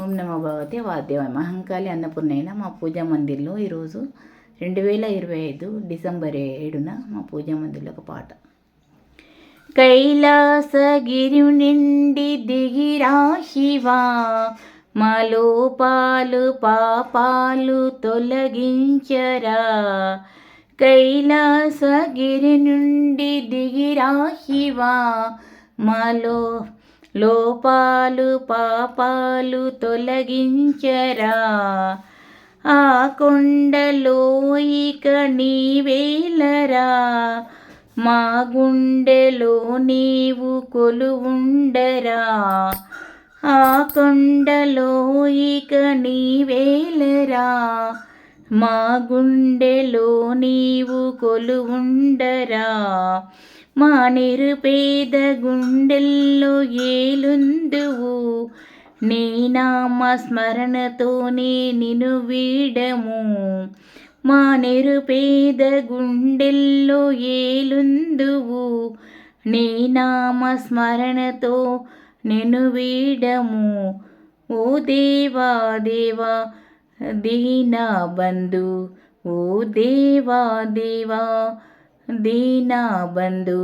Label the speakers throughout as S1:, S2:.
S1: ఓం నమో భగవతే వాద్యవాయ మహంకాళి అన్నపూర్ణైన మా పూజా మందిర్లో ఈరోజు రెండు వేల ఇరవై ఐదు డిసెంబర్ ఏడున మా పూజా మందిర్లో ఒక పాట. కైలాసగిరి నుండి దిగిరా శివా మా లోపాలు పాపాలు తొలగించరా. కైలాసగిరి నుండి దిగిరా శివా మాలో లోపాలు పాపాలు తొలగించరా. ఆ కొండలో ఇక నీవేలరా. మా గుండెలో నీవు కొలువుండరా. ఆ కొండలో ఇక నీవేలరా. మా గుండెలో నీవు కొలువుండరా. మా నిరుపేద గుండెల్లో ఏలుందువు. నీ నామ స్మరణతోనే నిను వీడము. మా నిరుపేద గుండెల్లో ఏలుందువు. నీ నామ స్మరణతో నిను వీడము. ఓ దేవా దేవా దీనా బంధు. ఓ దేవా దేవా దీనా బంధు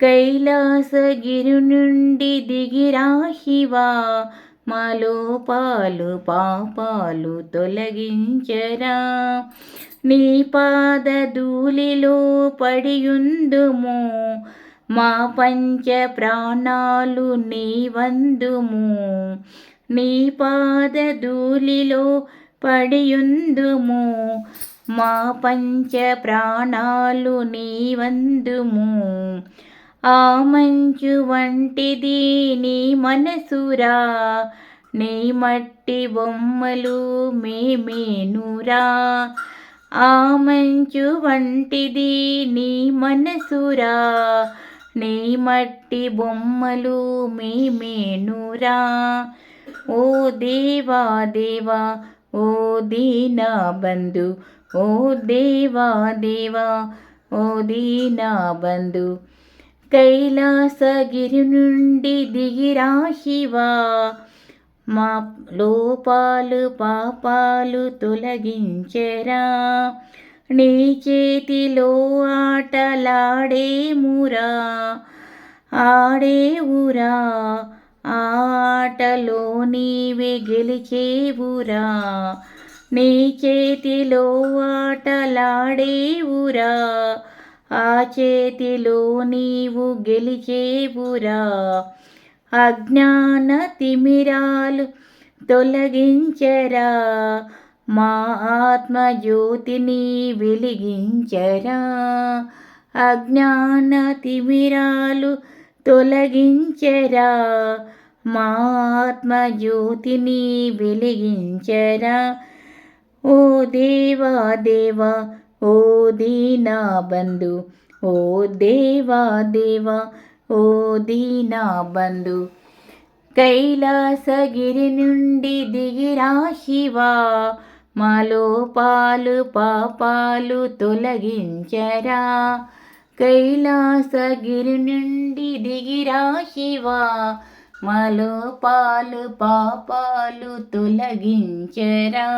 S1: కైలాసగిరి నుండి దిగిరాహివా మాలోపాలు పాపాలు తొలగించరా నీ పాద ధూళిలో పడియుందుము మా పంచ ప్రాణాలు నీ వందుము నీ పాద ధూళిలో పడియుందుము మా పంచ ప్రాణాలు నీవందుము ఆ మంచు వంటిది నీ మనసురా. నీ మట్టి బొమ్మలు మేమేనురా ఆ మంచు వంటిది నీ మనసురా. నీ మట్టి బొమ్మలు మేమేనురా ఓ దేవా దేవా ఓ దీనా బంధు ఓ దేవా దేవా ఓ దీనా బంధు. కైలాసగిరి నుండి దిగిరా శివా మా లోపాలు పాపాలు తొలగించరా. నీ చేతిలో ఆటలాడేమురా ఆడేవురా ఆటలో నీవే గెలిచేవురా నీ చేతిలో ఆటలాడేవురా ఆ చేతిలో నీవు గెలిచేవురా. అజ్ఞాన తిమిరాలు తొలగించరా మా ఆత్మజ్యోతిని వెలిగించరా. అజ్ఞాన తిమిరాలు తొలగించరా? మా ఆత్మజ్యోతిని వెలిగించరా? ఓ దేవా దేవా ఓ దీనా బంధు ఓ దేవా దేవా ఓ దీనా బంధు కైలాసగిరి నుండి దిగిరా శివా మాలో పాలు పాపాలు తొలగించరా? కైలాసగిరి నుండి దిగిరా శివా. మలో పాలు పాపాలు తొలగించరా.